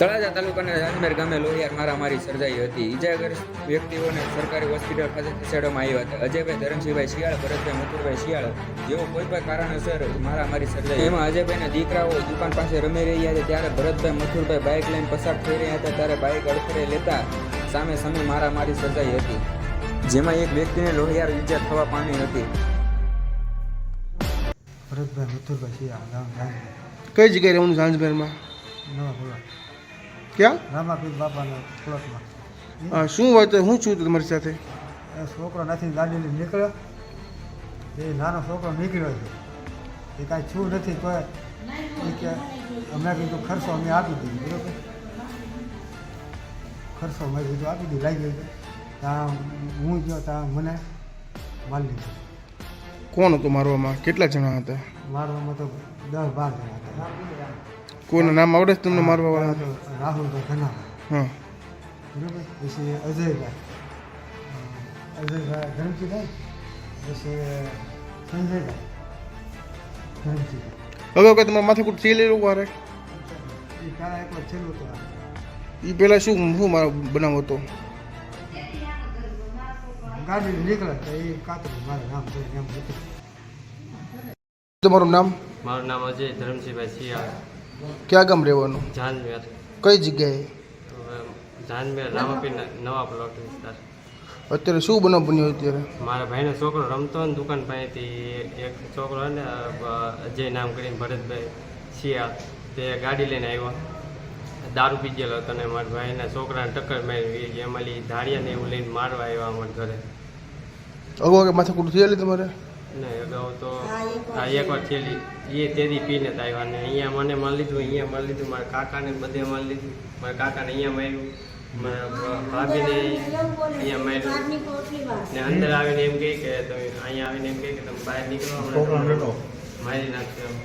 તળાજા તાલુકાના રાજમેર ગામે લોહિયાર મારામારી સર્જાઈ હતી. ઈજાગ્રસ્ત વ્યક્તિઓને સરકારી હોસ્પિટલ ખાતે ખસેડવામાં આવ્યા હતા. અજયભાઈ ધરમસિંહભાઈ શિયાળ ભરતભાઈ મથુરભાઈ શિયાળ જેઓ કોઈ પણ કારણોસર મારામારી સર્જાઈ એમાં અજયભાઈના દીકરાઓ દુકાન પાસે રમી રહ્યા હતા ત્યારે ભરતભાઈ મથુરભાઈ બાઇક લઈને પસાર થઈ રહ્યા હતા. ત્યારે બાઇક અડફરે લેતા સામે સામે મારામારી સર્જાઈ હતી. જેમાં એક વ્યક્તિને લોહિયાર ઈજા થવા પામી હતી. ભરતભાઈ મથુરભાઈ શિયાળ કઈ જગ્યાએ રહેવાનું સાંજભેરમાં નવા બોલા ક્યાં? રામાપીર બાપાના પ્લોટમાં શું શું વાત શું છું તમારી સાથે? છોકરો નથી ગાડી લઈને નીકળ્યો. એ નાનો છોકરો નીકળ્યો છે. એ કાંઈ છું નથી તો એ કે અમે કીધું ખર્ચો અમે આપી દીધું બરોબર? ખર્ચો મેં કીધું આપી દીધું લાગી ગયું ત્યાં હું ગયો ત્યાં મને મારી લીધું. કોણ હતું મારવામાં? કેટલા જણા હતા? મારવામાં તો દસ બાર જણા હતા. કોઈના નામ આવડે છે તમને મારવા વાળા? રાહુલભાઈ ઘના હા. બરોબર? પછી અજયભાઈ. અજયભાઈ ધરમજીભાઈ પછી સંજયભાઈ. ધરમજીભાઈ અગાઉ કઈ તમારા માથે કોઈ ચેલેલું વારે? એ પહેલાં શું શું મારો બનાવ હતો ગાડી નીકળે તો એ કાતર મારું નામ છે એમ તમારું નામ? મારું નામ અજય ધરમસિંહભાઈ શિયાળ. ક્યાં ગામ રહેવાનું? જાનમેર. કઈ જગ્યાએ? જાનમેર રામાપીરના નવા પ્લોટ વિસ્તાર અત્યારે શું બનાવ બન્યો અત્યારે? મારા ભાઈનો છોકરો રમતો ને દુકાન પાસેથી એક છોકરો ને અજય નામ કરીને ભરતભાઈ શિયા તે ગાડી લઈને આવ્યો. દારૂ પી ગયેલો હતો ને મારા ભાઈના છોકરાને ટક્કર મારી એમાં ધારિયા ને એવું લઈને મારવા આવ્યા અમારા ઘરે. અગાઉ માથાકૂટ થયેલી તમારે? ને અગાઉ તો આ એકવાર છેલ્લી એ તેદી પીને જ આવ્યા ને અહીંયા મને મારી લીધું અહીંયા મારી લીધું મારા કાકાને બધે મારી લીધું. મારા કાકાને અહીંયા માર્યું મારા ભાભીને અહીંયા માર્યું. ને અંદર આવીને એમ કહે કે તમે અહીંયા આવીને એમ કહે કે તમે બહાર નીકળો મારી નાખશો એમ.